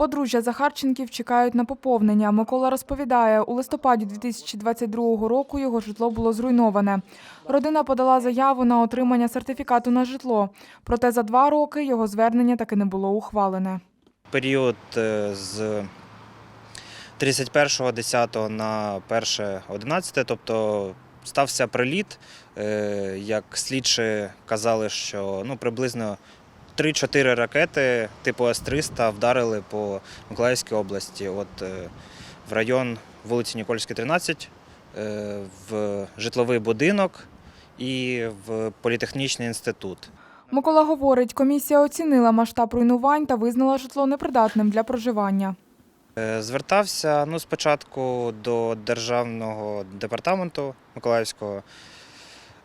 Подружжя Захарченків чекають на поповнення. Микола розповідає, у листопаді 2022 року його житло було зруйноване. Родина подала заяву на отримання сертифікату на житло. Проте за два роки його звернення таки не було ухвалене. період е, з 31.10 на 1.11, тобто стався приліт, е, як слідчі казали, що ну, приблизно 3-4 ракети типу С-300 вдарили по Миколаївській області, от, е, в район вулиці Нікольській, 13, е, в житловий будинок і в політехнічний інститут. Микола говорить, комісія оцінила масштаб руйнувань та визнала житло непридатним для проживання. Е, Звертався ну, спочатку до Державного департаменту Миколаївського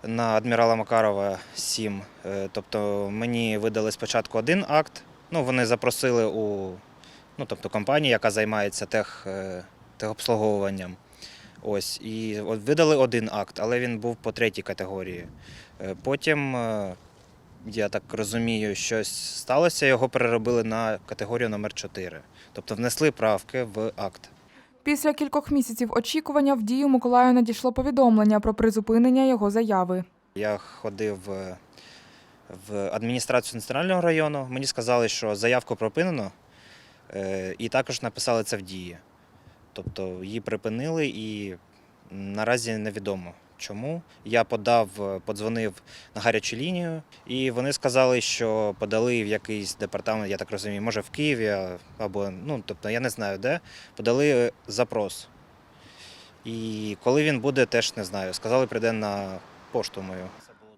на адмірала Макарова 7. Е, Тобто мені видали спочатку один акт. Ну, вони запросили у ну, тобто, компанію, яка займається тех, е, техобслуговуванням. Ось, і видали один акт, але він був по третій категорії. Е, Потім, я так розумію, щось сталося, його переробили на категорію номер 4. Тобто внесли правки в акт. Після кількох місяців очікування в дію Миколаю надійшло повідомлення про призупинення його заяви. Я ходив е, в адміністрацію національного району. Мені сказали, що заявку припинено, е, і також написали це в дії. Тобто її припинили і наразі невідомо чому. Я подав, е, подзвонив на гарячу лінію, і вони сказали, що подали в якийсь департамент, я так розумію, може в Києві або ну, тобто я не знаю де, подали е, запрос. І коли він буде, теж не знаю. Сказали, прийде на пошту мою.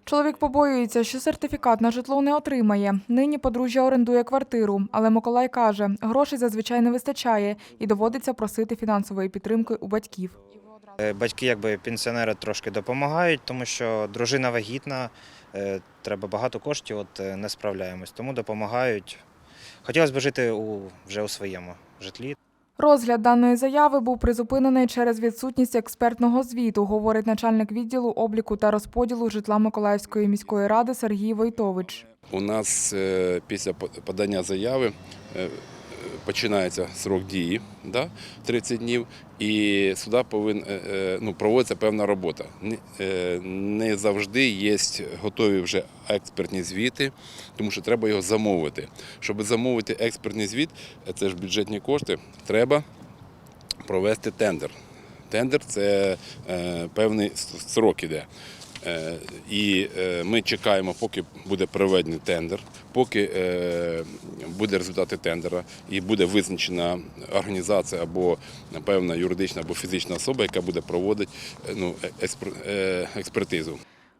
Чоловік побоюється, що сертифікат на житло не отримає. Нині подружжя орендує квартиру, але Миколай каже, грошей зазвичай не вистачає і доводиться просити фінансової підтримки у батьків. Е, Батьки, якби пенсіонери, трошки допомагають, тому що дружина вагітна, е, треба багато коштів, от е, не справляємось, тому допомагають. Хотілося б жити у, вже у своєму житлі. Розгляд даної заяви був призупинений через відсутність експертного звіту, говорить начальник відділу обліку та розподілу житла Миколаївської міської ради Сергій Войтович. У нас після по- подання заяви починається срок дії, да, 30 днів, і сюди повин, е, е, ну, проводиться певна робота. Не- е, завжди є готові вже експертні звіти, тому що треба його замовити. Щоб замовити експертний звіт, це ж бюджетні кошти, треба провести тендер. Тендер це певний срок іде. Е, І е, ми чекаємо, поки буде проведений тендер, поки е, буде результати тендера і буде визначена організація або певна юридична або фізична особа, яка буде проводити ну, експер- експертизу.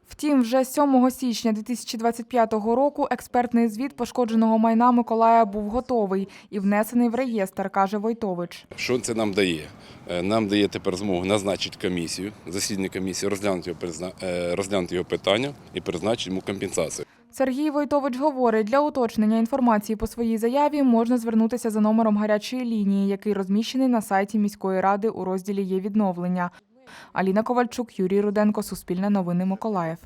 Втім, вже 7 січня 2025 року експертний звіт пошкодженого майна Миколая був готовий і внесений в реєстр, каже Войтович. Що це нам дає? Е, Нам дає тепер змогу назначити комісію, засідання комісії, розглянути його, е, розглянути його питання і призначити йому компенсацію. Сергій Войтович говорить, для уточнення інформації по своїй заяві можна звернутися за номером гарячої лінії, який розміщений на сайті міської ради у розділі Є відновлення. Аліна Ковальчук, Юрій Руденко, Суспільне новини Миколаїв.